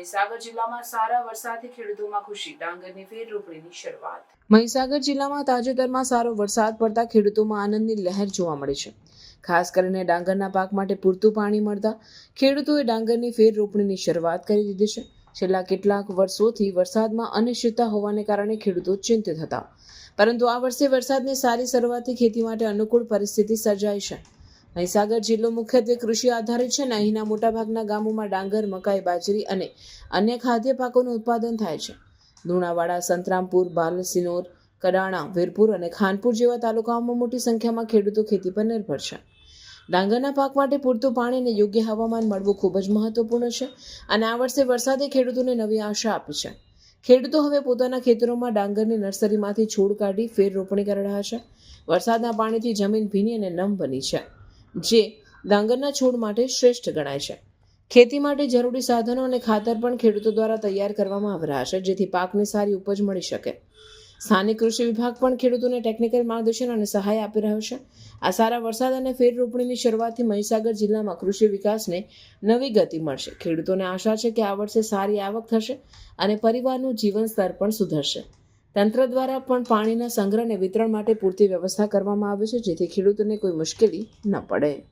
મહીસાગર જિલ્લામાં સારા વરસાદથી ખેડૂતોમાં ખુશી. ડાંગરની ફેર રોપણીની શરૂઆત. મહીસાગર જિલ્લામાં તાજેતરમાં સારો વરસાદ પડતા ખેડૂતોમાં આનંદની લહેર જોવા મળી છે. ખાસ કરીને ડાંગરના પાક માટે પૂરતું પાણી મળતા ખેડૂતોએ ડાંગરની ફેર રોપણીની શરૂઆત કરી દીધી છે. છેલ્લા કેટલાક વર્ષોથી વરસાદમાં અનિશ્ચિતતા હોવાને કારણે ખેડૂતો ચિંતિત હતા. પરંતુ આ વર્ષે વરસાદની સારી શરૂઆતથી ખેતી માટે અનુકૂળ પરિસ્થિતિ સર્જાઈ છે. મહીસાગર જિલ્લો મુખ્યત્વે કૃષિ આધારિત છે અને અહીંના મોટાભાગના ગામોમાં ડાંગર, મકાઈ, બાજરી અને અન્ય ખાદ્ય પાકોનું ઉત્પાદન થાય છે. લુણાવાડા, સંતરામપુર બાલસિનોર કડાણા, વીરપુર અને ખાનપુર જેવા તાલુકાઓમાં મોટી સંખ્યામાં ખેડૂતો ખેતી પર નિર્ભર છે. ડાંગરના પાક માટે પૂરતું પાણી અને યોગ્ય હવામાન મળવું ખૂબ જ મહત્વપૂર્ણ છે અને આ વર્ષે વરસાદે ખેડૂતોને નવી આશા આપી છે. ખેડૂતો હવે પોતાના ખેતરોમાં ડાંગરની નર્સરીમાંથી છોડ કાઢી ફેર રોપણી કરી રહ્યા છે. વરસાદના પાણીથી જમીન ભીની અને નમ બની છે. જે ડાંગરના છોડ માટે શ્રેષ્ઠ ગણાય છે. ખેતી માટે જરૂરી સાધનો અને ખાતર પણ ખેડૂતો દ્વારા તૈયાર કરવામાં આવી રહ્યા છે જેથી પાકને સારી ઉપજ મળી શકે. સ્થાનિક કૃષિ વિભાગ પણ ખેડૂતોને ટેકનિકલ માર્ગદર્શન અને સહાય આપી રહ્યો છે. આ સારા વરસાદ અને ફેર રોપણીની શરૂઆતથી મહીસાગર જિલ્લામાં કૃષિ વિકાસને નવી ગતિ મળશે. ખેડૂતોને આશા છે કે આ વર્ષે સારી આવક થશે અને પરિવારનું જીવન સ્તર પણ સુધરશે. તંત્ર દ્વારા પણ પાણીના સંગ્રહ અને વિતરણ માટે પૂરતી વ્યવસ્થા કરવામાં આવે છે, જેથી ખેડૂતોને કોઈ મુશ્કેલી ન પડે.